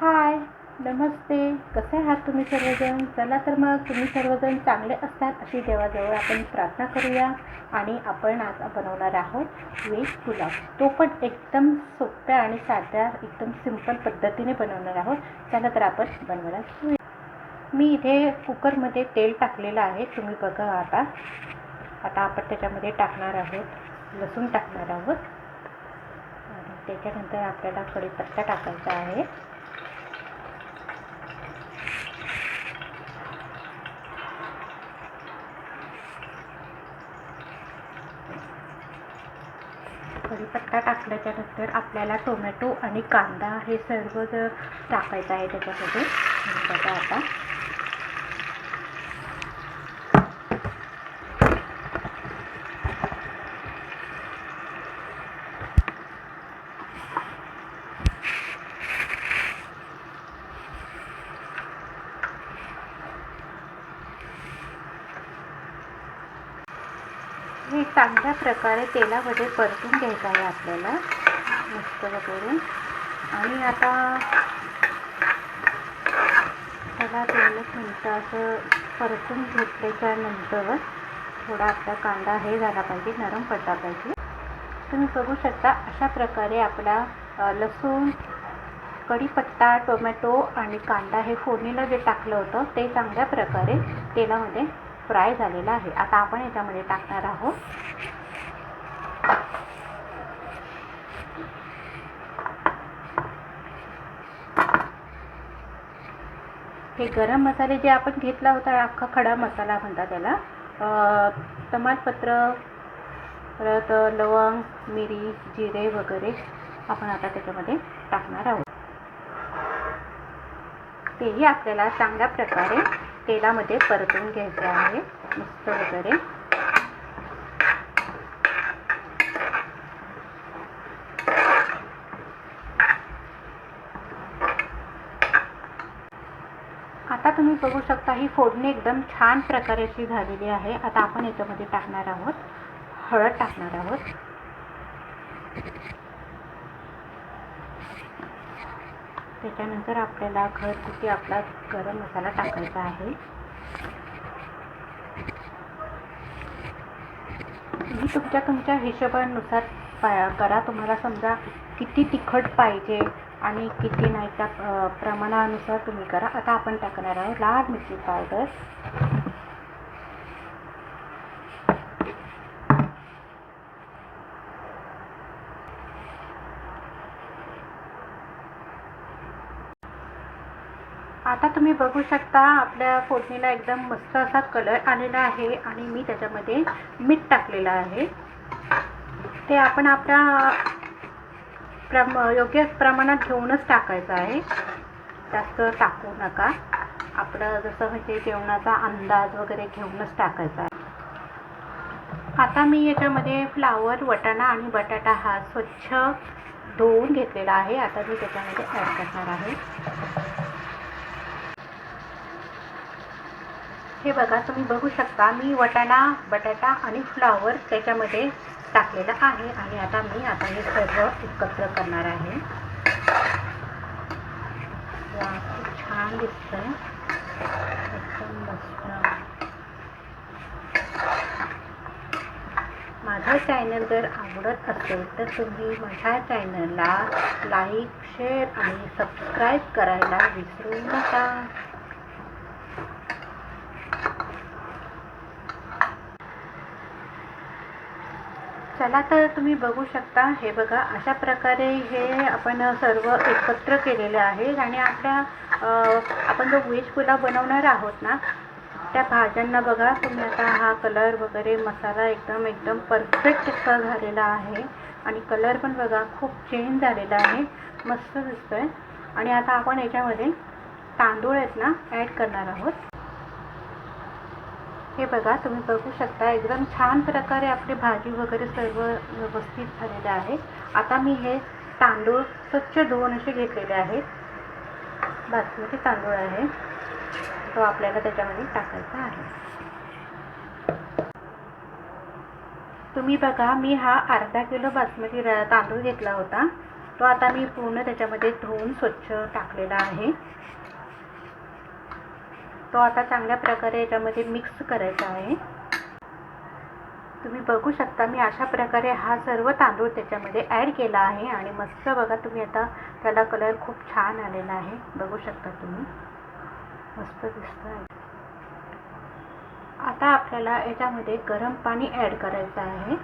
हाय नमस्ते. कसे आहात तुम्ही सर्वजण? चला तर मग तुम्ही सर्वजण चांगले असतात अशी देवाजवळ आपण प्रार्थना करूया. आणि आपण आज बनवणार आहोत व्हेज पुलाव. तो पण एकदम सोप्या आणि साध्या एकदम सिंपल पद्धतीने बनवणार आहोत. चला तर आपण बनवायला मी इथे कुकरमध्ये तेल टाकलेलं आहे. तुम्ही बघा आता. आता आपण त्याच्यामध्ये टाकणार आहोत. लसूण टाकणार आहोत. आणि त्याच्यानंतर आपल्याला कडीपत्ता टाकायचा आहे. कढीपत्ता टाकल्याच्या नंतर आपल्याला टोमॅटो आणि कांदा हे सर्व जर टाकायचं आहे त्याच्यामध्ये बघा आता. हे चांगल्या प्रकारे तेलामध्ये परतून घ्यायचं आहे आपल्याला. मस्त वगैरे. आणि आता त्याला दोन एक मिनटं असं परतून घेतल्याच्या नंतर थोडा आपला कांदा हे झाला पाहिजे नरम पडला पाहिजे. तुम्ही बघू शकता अशा प्रकारे आपला लसूण कढीपत्ता टोमॅटो आणि कांदा हे फोडणीला जे टाकलं होतं ते चांगल्या प्रकारे तेलामध्ये फ्राय झालेला आहे. आता आपण याच्यामध्ये टाकणार आहोत. हे गरम मसाले जे आपण घेतला होता अख्खा खडा मसाला म्हणतात त्याला तमालपत्र परत लवंग मिरी जिरे वगैरे आपण आता त्याच्यामध्ये टाकणार आहोत. तेही आपल्याला चांगल्या प्रकारे तेलामध्ये परतून घ्यायचे आहे मस्त वगैरे. आता तुम्ही बघू शकता ही फोडणी एकदम छान प्रकारे अशी झालेली आहे. आता आपण याच्यामध्ये टाकणार आहोत हळद टाकणार आहोत. त्याच्यानंतर आपल्याला घरगुती आपला गरम मसाला टाकायचा आहे. तुम्ही तुमच्या तुमच्या हिशोबानुसार पा करा. तुम्हाला समजा किती तिखट पाहिजे आणि किती नाही त्या प्रमाणानुसार तुम्ही करा. आता आपण टाकणार आहे लाल मिरची पावडर. आता तुम्ही बघू शकता आपल्या फोडणीला एकदम मस्त असा कलर आलेला आहे आणि मी त्याच्यामध्ये मीठ टाकलेलं आहे. ते आपण आपल्या प्रम योग्य प्रमाणात घेऊनच टाकायचं आहे. जास्त टाकू नका. आपलं जसं म्हणजे जेवणाचा अंदाज वगैरे घेऊनच टाकायचा आहे. आता मी याच्यामध्ये फ्लावर वटाणा आणि बटाटा हा स्वच्छ धुवून घेतलेला आहे. आता मी त्याच्यामध्ये ॲड करणार आहे. हे बघा तुम्ही बघू शकता मी वटाणा बटाटा आणि फ्लॉवर त्याच्यामध्ये टाकलेलं आहे आणि आता मी आता हे सर्व एकत्र करणार आहे. वा खूप छान दिसतंय. एकदम मस्त. माझं चॅनल जर आवडत असेल तर तुम्ही माझ्या चॅनलला लाईक शेअर आणि सबस्क्राईब करायला विसरू नका. चला तर तुम्ही बघू शकता हे बघा अशा प्रकारे हे आपण सर्व एकत्र केलेले आहे आणि आपल्या आपण जो व्हेज पुलाव बनवणार आहोत ना त्या भाज्यांना बघा तुम्ही आता हा कलर वगैरे मसाला एकदम एकदम परफेक्ट असा झालेला आहे. आणि कलर पण बघा खूप चेंज झालेला आहे. मस्त दिसतोय. आणि आता आपण याच्यामध्ये तांदूळ आहेत ना ॲड करणार आहोत. हे बघा तुम्ही बघू शकता एकदम छान प्रकारे आपली भाजी वगैरे सर्व व्यवस्थित झालेलं आहे. आता मी हे तांदूळ स्वच्छ धुवून असे घेतलेले आहेत. बासमती तांदूळ आहे. तो आपल्याला त्याच्यामध्ये टाकायचा आहे. तुम्ही बघा मी हा अर्धा किलो बासमती तांदूळ घेतला होता. तो आता मी पूर्ण त्याच्यामध्ये धुवून स्वच्छ टाकलेला आहे. तो आता चांगल्या प्रकारे याच्यामध्ये मिक्स करायचा आहे. तुम्ही बघू शकता मी अशा प्रकारे हा सर्व तांदूळ त्याच्यामध्ये ॲड केला आहे आणि मस्त बघा तुम्ही आता त्याला कलर खूप छान आलेला आहे. बघू शकता तुम्ही. मस्त दिसतं आहे आता आपल्याला याच्यामध्ये गरम पाणी ॲड करायचं आहे.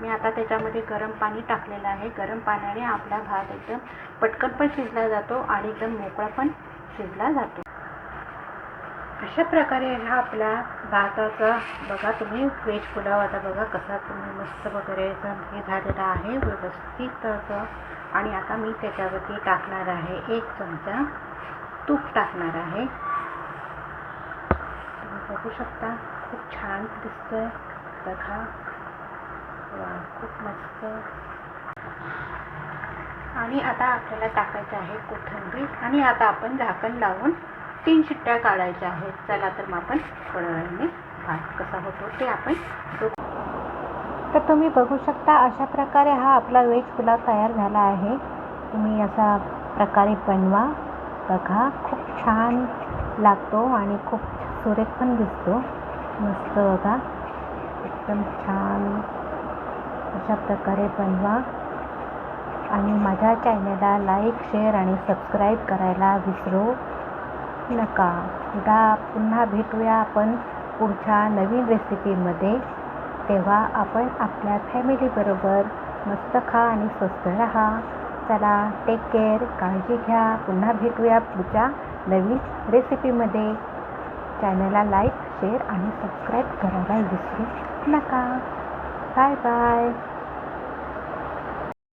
मी आता त्याच्यामध्ये गरम पाणी टाकलेलं आहे. गरम पाण्याने आपला भात एकदम पटकन पण शिजला जातो आणि एकदम मोकळा पण शिजला जातो. अशा प्रकारे हा आपला भाताचा बघा तुम्ही व्हेज पुलाव आता बघा कसा तुम्ही मस्त वगैरे हे झालेला आहे व्यवस्थित असं. आणि आता मी त्याच्यावरती टाकणार आहे एक चमचा तूप टाकणार आहे. तुम्ही बघू शकता खूप छान दिसतं बघा. खूप मस्त. आणि आता आपल्याला टाकायचं आहे कोथिंबीर. आणि आता आपण झाकण लावून तीन शिट्ट्या काढायच्या आहेत. चला तर मग आपण थोड्या भात कसा होतो ते आपण तर तुम्ही बघू शकता अशा प्रकारे हा आपला व्हेज पुलाव तयार झाला आहे. तुम्ही असा प्रकारे बनवा. बघा खूप छान लागतो आणि खूप सुरेख पण दिसतो. मस्त बघा. एकदम छान. अशा प्रकारे बनवा. आणि माझ्या चॅनलला लाईक शेअर आणि सबस्क्राईब करायला विसरू नका. उद्या पुन्हा भेटूया आपण पुढच्या नवीन रेसिपीमध्ये तेव्हा आपण आपल्या फॅमिलीबरोबर मस्त खा आणि स्वस्त राहा. चला टेक केअर काळजी घ्या. पुन्हा भेटूया पुढच्या नवीन रेसिपीमध्ये चॅनलला लाईक शेअर आणि सबस्क्राईब करायला विसरू नका. Bye bye.